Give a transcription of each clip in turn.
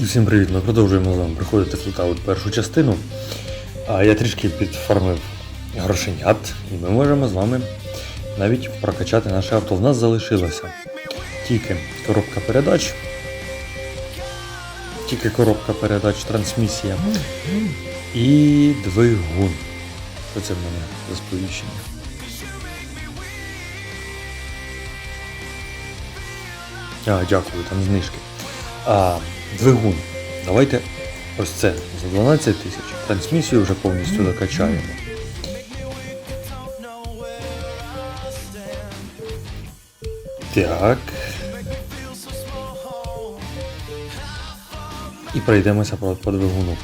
І всім привіт! Ми продовжуємо з вами приходити в Лутаут першу частину. А я трішки підфармив грошенят, і ми можемо з вами навіть прокачати наше авто. В нас залишилося тільки коробка передач, тільки коробка передач, трансмісія і двигун. Що це в мене за сповіщення? А, дякую, там знижки. А, двигун. Давайте ось це за 12 тисяч. Трансмісію вже повністю докачаємо. Так. І пройдемося по, двигуну.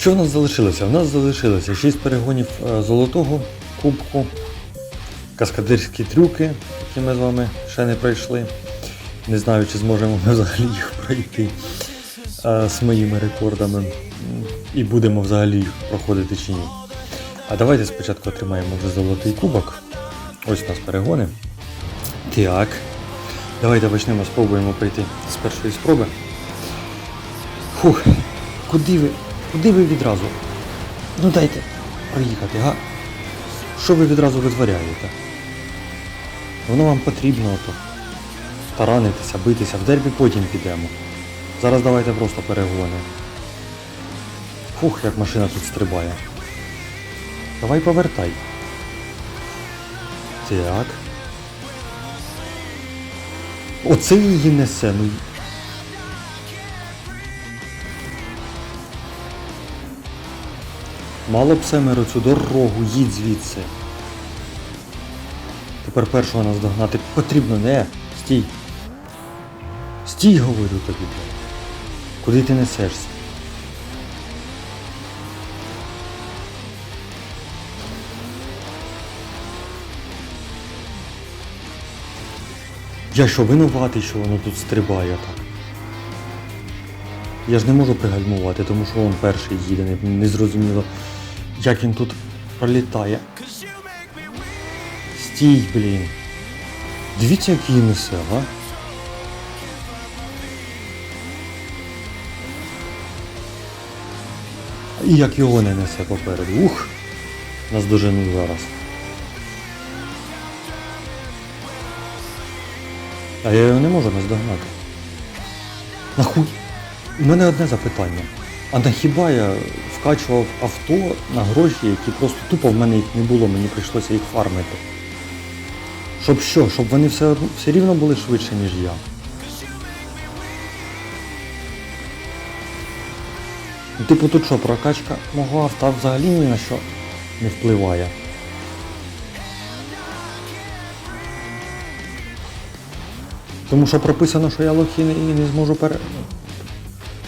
Що в нас залишилося? У нас залишилося 6 перегонів е, золотого кубку, каскадирські трюки, які ми з вами ще не пройшли. Не знаю, чи зможемо ми взагалі їх пройти е, з моїми рекордами. І будемо взагалі їх проходити чи ні. А давайте спочатку отримаємо вже золотий кубок. Ось у нас перегони. Так. Давайте почнемо, спробуємо пройти з першої спроби. Фух, куди ви? Куди ви відразу? Ну дайте проїхати, га? Що ви відразу витворяєте? Воно вам потрібно ото. Таранитися, битися, в дербі потім підемо. Зараз давайте просто перегони. Фух, як машина тут стрибає. Давай повертай. Так. Оце її несе, ну. Мало б семеро цю дорогу, їдь звідси. Тепер першого нас догнати потрібно, не. Стій. Стій, говорю тобі. Куди ти несешся? Я що, винуватий, що воно тут стрибає так? Я ж не можу пригальмувати, тому що він перший їде, не, не зрозуміло, як він тут пролітає. Стій, блін. Дивіться, як її несе, а? І як його не несе попереду. Ух! Нас доженуть зараз. А я його не можу наздогнати. Нахуй? У мене одне запитання. А на хіба я вкачував авто на гроші, які просто тупо в мене їх не було, мені прийшлося їх фармити. Щоб що? Щоб вони все, все рівно були швидше, ніж я. Ну, Типу тут що, прокачка мого авто взагалі ні на що не впливає. Тому що прописано, що я лохи і не зможу пере...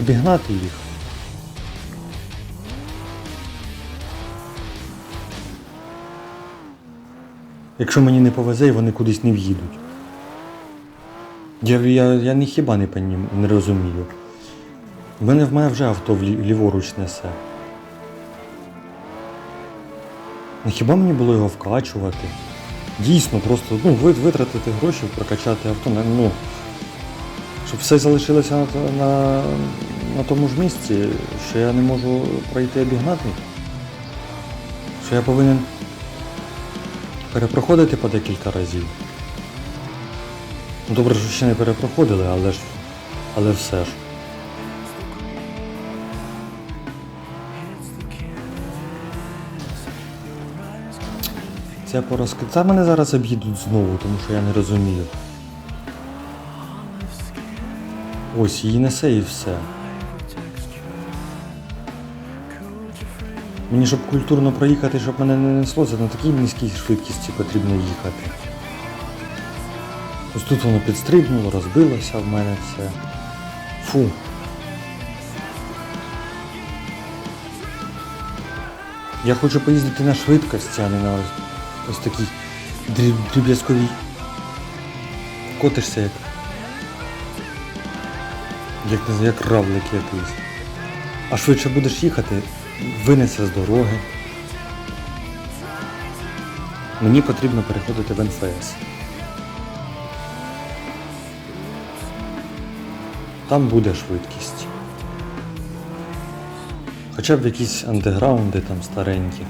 обігнати їх. Якщо мені не повезе вони кудись не в'їдуть. Я, я, я ні хіба не, не розумію. В мене в мене вже авто ліворуч несе. Ну хіба мені було його вкачувати? Дійсно, просто ну, витратити гроші, прокачати авто, ну, щоб все залишилося на, на, на тому ж місці, що я не можу пройти обігнати. Що я повинен перепроходити по декілька разів. Ну, добре, що ще не перепроходили, але ж. Але все ж. Це порозки. Та мене зараз об'їдуть знову, тому що я не розумію. Ось, її несе і все. Мені щоб культурно проїхати, щоб мене не несло, це на такій низькій швидкості потрібно їхати. Ось тут воно підстрибнуло, розбилося в мене все. Фу. Я хочу поїздити на швидкості, а не на ось, такій дріб, дріб'язковій. Котишся як. Як, як равлик якийсь. А швидше будеш їхати, винесе з дороги. Мені потрібно переходити в НФС. Там буде швидкість. Хоча б якісь андеграунди там старенькі.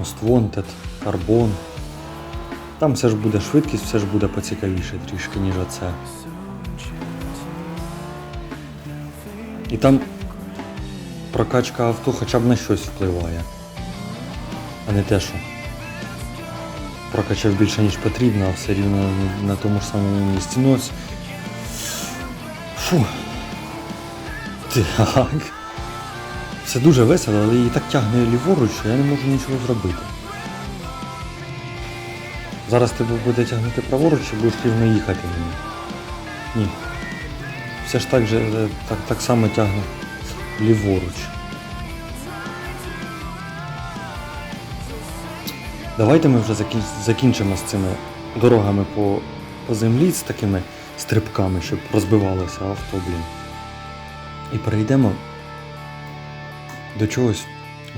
Most Wanted, Carbon. Там все ж буде швидкість, все ж буде поцікавіше трішки, ніж оце. І там прокачка авто хоча б на щось впливає. А не те, що прокачав більше, ніж потрібно, а все рівно на- на тому ж самому місці. Ну. Фу. Так. Це дуже весело, але її так тягне ліворуч, що я не можу нічого зробити. Зараз тебе буде тягнути праворуч і будеш рівно їхати мені. Ні. Все ж так же так, так само тягне ліворуч. Давайте ми вже закінчимо з цими дорогами по, землі з такими стрибками, щоб розбивалося авто, блін. І перейдемо до чогось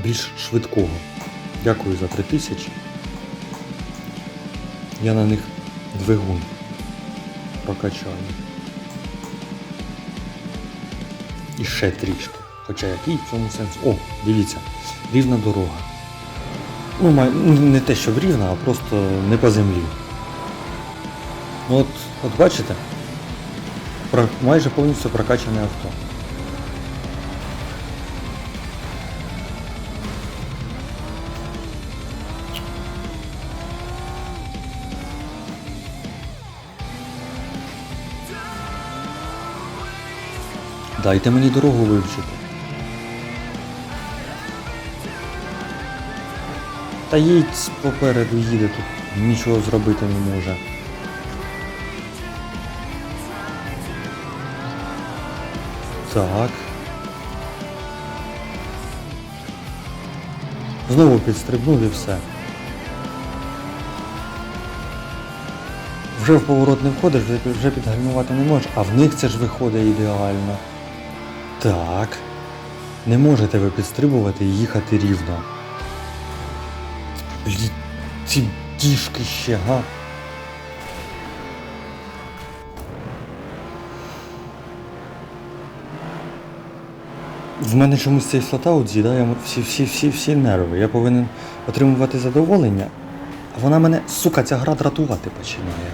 більш швидкого. Дякую за 3000. Я на них двигун прокачаю. І ще трішки. Хоча який в цьому сенс. О, дивіться, рівна дорога. Ну, ну, не те, що рівна, а просто не по землі. Ну от, от бачите, майже повністю прокачане авто. Дайте мені дорогу вивчити. Та їдь попереду їде тут, нічого зробити не може. Так. Знову підстрибнув і все. Вже в поворот не входиш, вже- підгальмувати не можеш, а в них це ж виходить ідеально. Так. Не можете ви підстрибувати і їхати рівно. Блін, ці діжки ще, га? В мене чомусь цей флатаут з'їдає всі, всі, всі, всі нерви. Я повинен отримувати задоволення, а вона мене, сука, ця гра дратувати починає.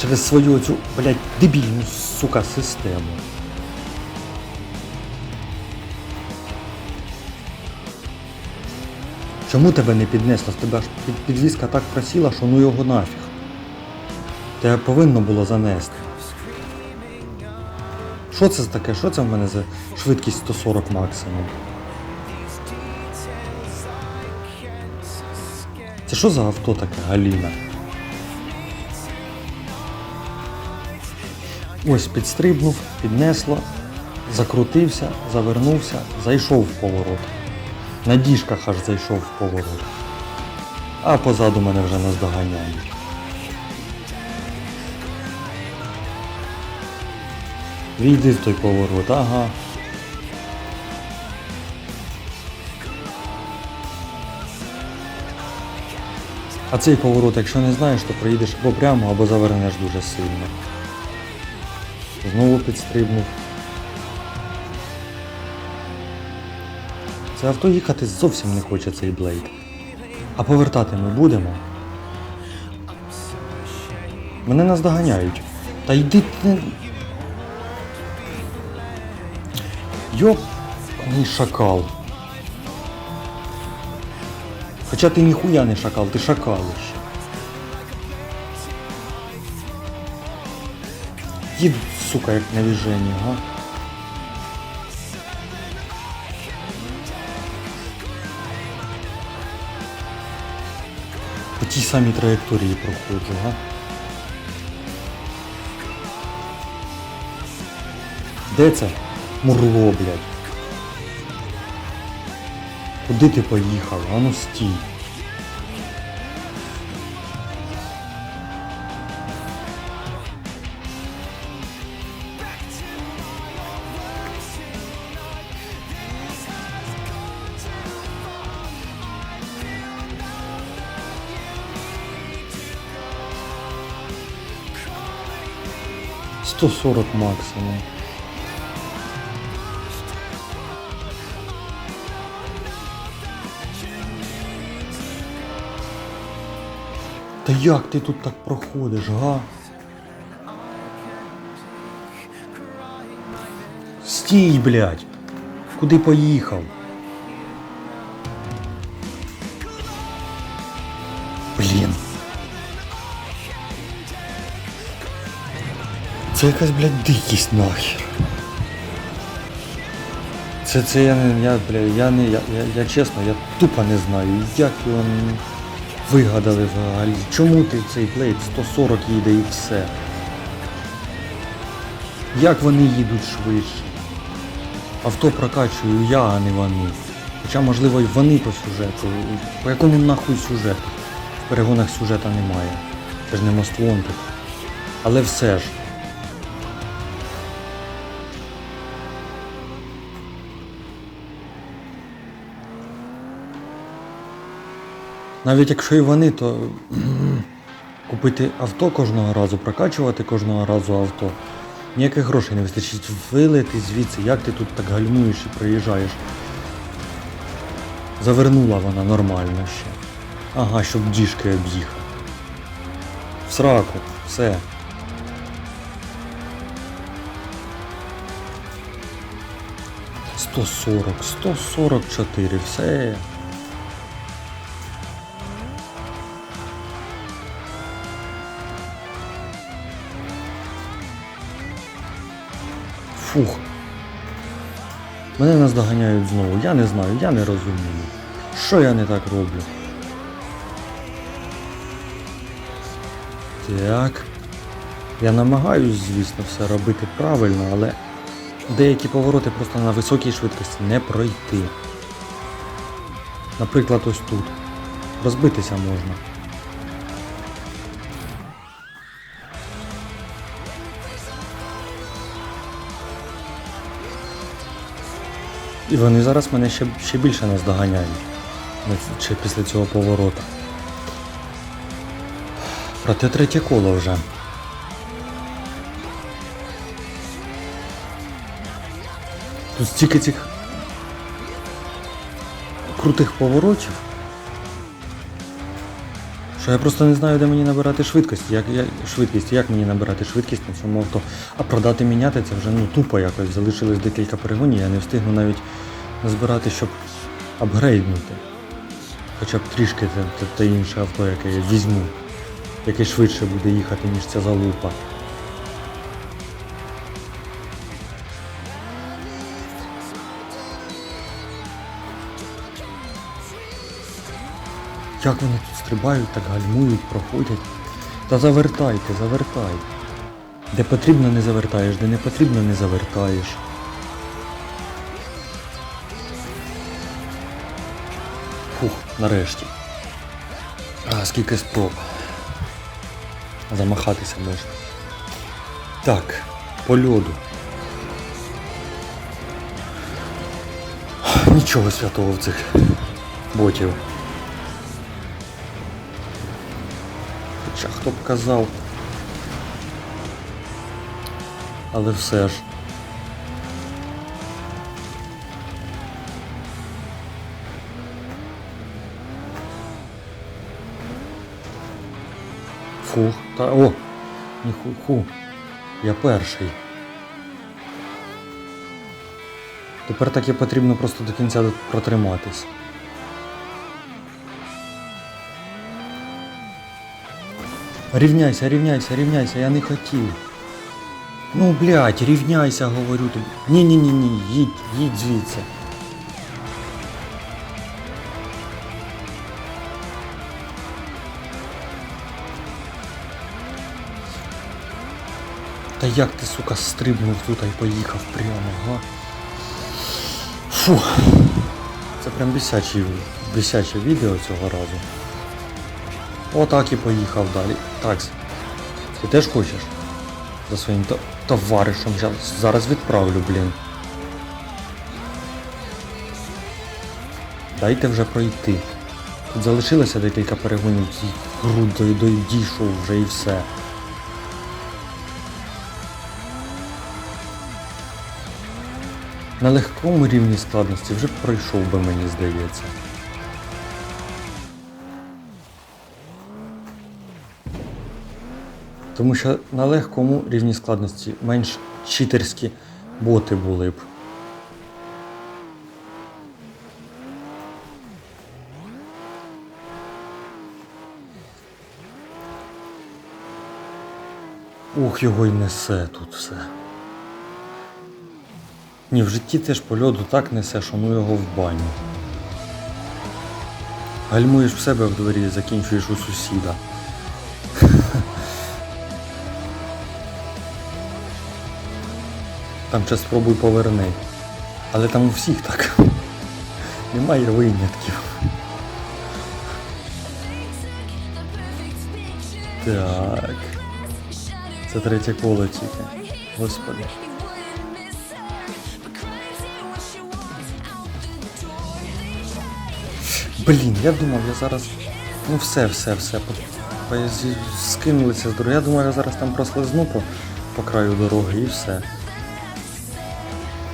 Через свою цю, блядь, дебільну, сука, систему. Чому тебе не піднесло? В тебе під- підвізка так просіла, що ну його нафіг. Тебе повинно було занести. Що це таке? Що це в мене за швидкість 140 максимум? Це що за авто таке, Галіна? Ось підстрибнув, піднесло, закрутився, завернувся, зайшов в поворот. На діжках аж зайшов в поворот. А позаду мене вже наздоганяють. Війди в той поворот, ага. А цей поворот, якщо не знаєш, то проїдеш або прямо, або завернеш дуже сильно. Знову підстрибнув. Це авто їхати зовсім не хоче цей блейд. А повертати ми будемо. Мене наздоганяють. Та йди ти. Йоп, мій шакал. Хоча ти ніхуя не шакал, ти шакалище. Їд, сука, як на віжені, га? Самій траєкторії проходжу, га? Де це? Мурло, блядь. Куди ти поїхав? А ну стій. 140 максимум. Та як ти тут так проходиш, га? Стій, блядь! Куди поїхав? Це якась, блядь, дикість нахер. Це, це я не, я, бля, я не, я, я, я чесно, я тупо не знаю, як його вигадали взагалі. Чому ти цей плейт 140 їде і все? Як вони їдуть швидше? Авто прокачую я, а не вони. Хоча, можливо, і вони по сюжету. По якому нахуй сюжету? В перегонах сюжета немає. Це ж не Моствон тут. Але все ж. Навіть якщо і вони, то купити авто кожного разу, прокачувати кожного разу авто. Ніяких грошей не вистачить вилити звідси, як ти тут так гальмуєш і проїжджаєш. Завернула вона нормально ще. Ага, щоб діжки об'їхати. В сраку, все. Сто сорок, сто сорок чотири, все. Фух. Мене наздоганяють знову. Я не знаю, я не розумію. Що я не так роблю? Так. Я намагаюсь, звісно, все робити правильно, але деякі повороти просто на високій швидкості не пройти. Наприклад, ось тут. Розбитися можна. І вони зараз мене ще, ще більше наздоганяють ще чи після цього повороту. Проте третє коло вже. Тут стільки цих крутих поворотів. Що я просто не знаю, де мені набирати швидкість. Як, я, швидкість, як мені набирати швидкість на цьому авто. А продати міняти це вже ну, тупо якось. Залишилось декілька перегонів, я не встигну навіть назбирати, щоб апгрейднути. Хоча б трішки те, те, те інше авто, яке я візьму, яке швидше буде їхати, ніж ця залупа. Як вони тут стрибають, так гальмують, проходять. Та завертайте, завертай. Де потрібно не завертаєш, де не потрібно не завертаєш. Фух, нарешті. А, скільки спроб. Замахатися можна. Так, по льоду. Нічого святого в цих ботів. Хоча хто б казав. Але все ж. Фух, та о! Ніху, ху. Я перший. Тепер таки потрібно просто до кінця протриматись. Рівняйся, рівняйся, рівняйся, я не хотів. Ну, блядь, рівняйся, говорю тобі. Ні-ні-ні-ні, їдь, їдь звідси. Та як ти, сука, стрибнув тут і поїхав прямо, га? Фу. Це прям бісяче, бісяче відео цього разу. Отак і поїхав далі. Такс, ти теж хочеш? За своїм та товаришем зараз відправлю, блін. Дайте вже пройти. Тут залишилося декілька перегонів цій грудою дійшов вже і все. На легкому рівні складності вже пройшов би, мені здається. Тому що на легкому рівні складності менш читерські боти були б. Ух, його й несе тут все. Ні, в житті теж по льоду так несе, що ну його в баню. Гальмуєш в себе в дворі, закінчуєш у сусіда. Там ще спробуй поверни. Але там у всіх так. Немає винятків. Так. Це третє коло тільки. Господи. Блін, я думав, я зараз. Ну все, все, все. Скинулися з дороги. Я думав, я зараз там прослизну по, по краю дороги і все.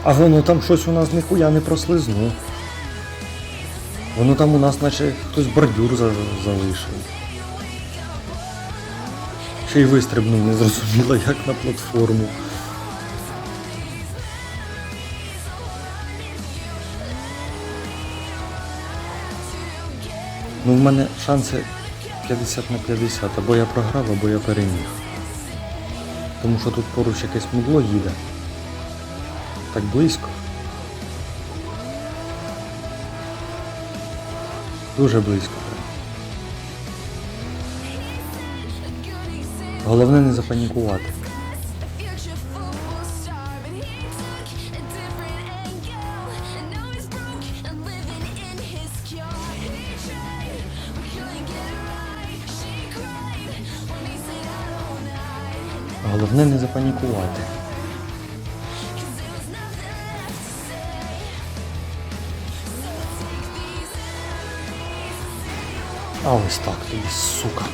А воно там щось у нас ніхуя не прослизну. Воно там у нас наче хтось бордюр за- залишив. Ще й вистрибнув, не зрозуміло, як на платформу. Ну, в мене шанси 50 на 50, або я програв, або я переміг. Тому що тут поруч якесь мудло їде. Так близько. Дуже близько. Головне не запанікувати. Головне не запанікувати. А ось так тобі, сука.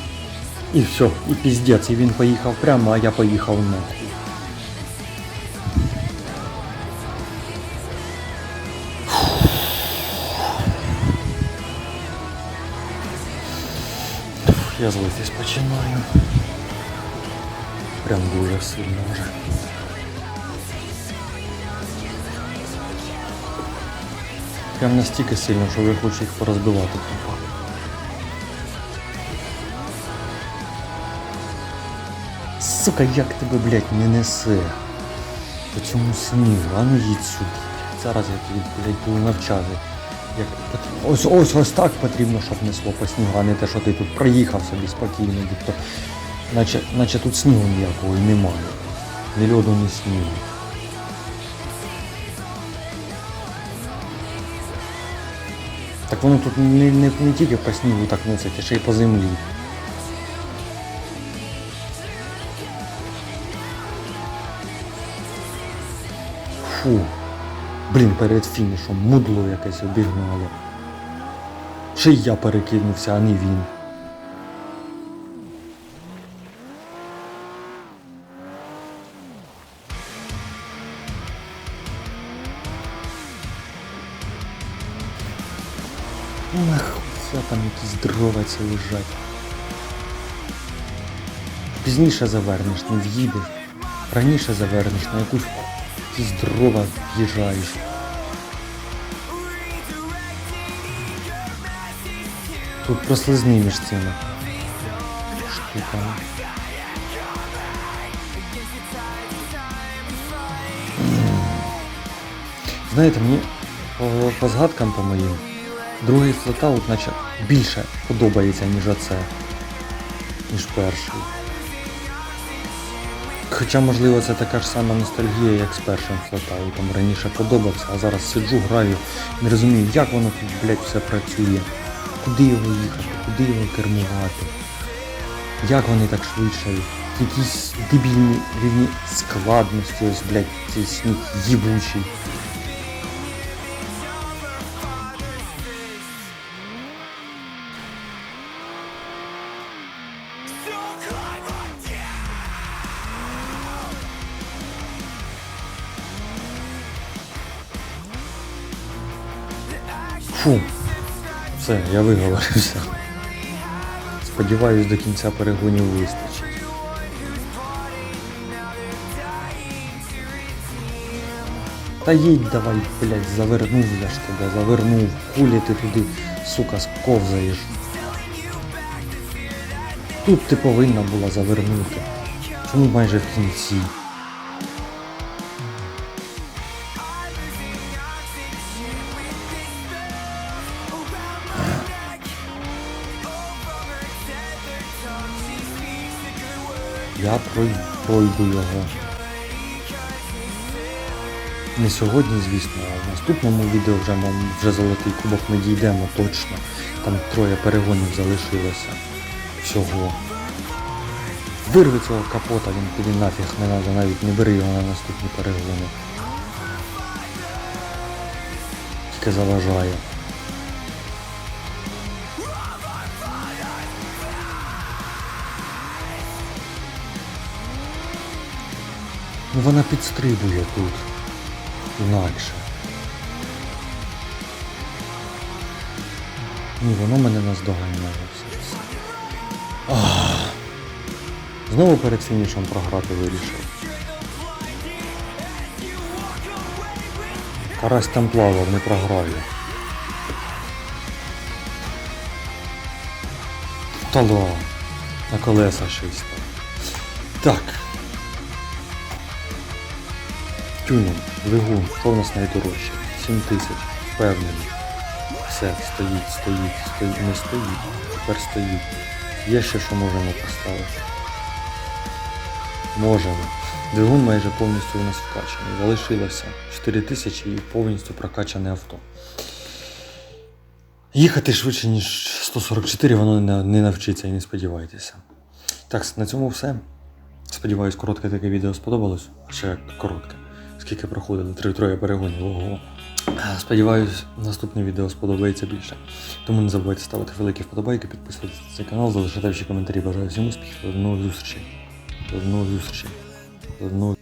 І все, і піздець, і він поїхав прямо, а я поїхав нахуй. Я злитись починаю. Прям дуже сильно вже. Прям настільки сильно, що я хочу їх порозбивати Сука, як тебе, блядь, не несе? По цьому снігу, а ну їдь сюди. Зараз я тобі, блядь, буду навчати. Як... Ось, ось, ось так потрібно, щоб несло по снігу, а не те, що ти тут проїхав собі спокійно, будь-то. Наче, наче тут снігу ніякого і немає. Ні льоду, ні снігу. Так воно тут не, не, не тільки по снігу так носить, а ще й по землі. Фу. Блін, перед фінішом мудло якесь обігнало. Й я перекинувся, а не він. Нахуя там якісь дрова ці лежать. Пізніше завернеш, не в'їдеш. Раніше завернеш, на якусь дрова в'їжджаєш. Тут прослизни між цими штуками. Знаєте, мені по, по згадкам по моїм, другий флотаут наче більше подобається, ніж оце, ніж перший. Хоча, можливо, це така ж сама ностальгія, як з першим флотаутом. Раніше подобався, а зараз сиджу, граю, не розумію, як воно тут, блядь, все працює. Куди його їхати, куди його кермувати. Як вони так швидше? Якісь дебільні рівні складності, ось, блядь, цей сніг їбучий. Все, я виговорився. Сподіваюсь, до кінця перегонів вистачить. Та їдь давай, блядь, завернув я ж тебе, завернув. Хулі ти туди, сука, сковзаєш. Тут ти повинна була завернути. Чому майже в кінці? Я пройду його. Не сьогодні, звісно, а в наступному відео вже, вже золотий кубок ми дійдемо точно. Там троє перегонів залишилося. Всього. Вирви цього капота, він тобі нафіг не треба, навіть не бери його на наступні перегони. Тільки заважає. Вона підстрибує тут. Інакше. Ні, воно мене наздоганяє. Знову перед фінішем програти вирішив. Карась там плавав, не програю. Та ла, на колеса ще Тюнінг, двигун, що в нас найдорожче? 7 тисяч, впевнений. Все, стоїть, стоїть, стоїть, не стоїть, тепер стоїть. Є ще що можемо поставити. Можемо. Двигун майже повністю у нас вкачаний. Залишилося 4 тисячі і повністю прокачане авто. Їхати швидше, ніж 144, воно не, не навчиться і не сподівайтеся. Так, на цьому все. Сподіваюсь, коротке таке відео сподобалось. Ще коротке. Скільки проходили? Три-троє перегонів. Ого. Сподіваюсь, наступне відео сподобається більше. Тому не забувайте ставити великі вподобайки, підписуватися на цей канал, залишати ваші коментарі. Бажаю всім успіхів. До нових зустрічей. До нових зустрічей. До нових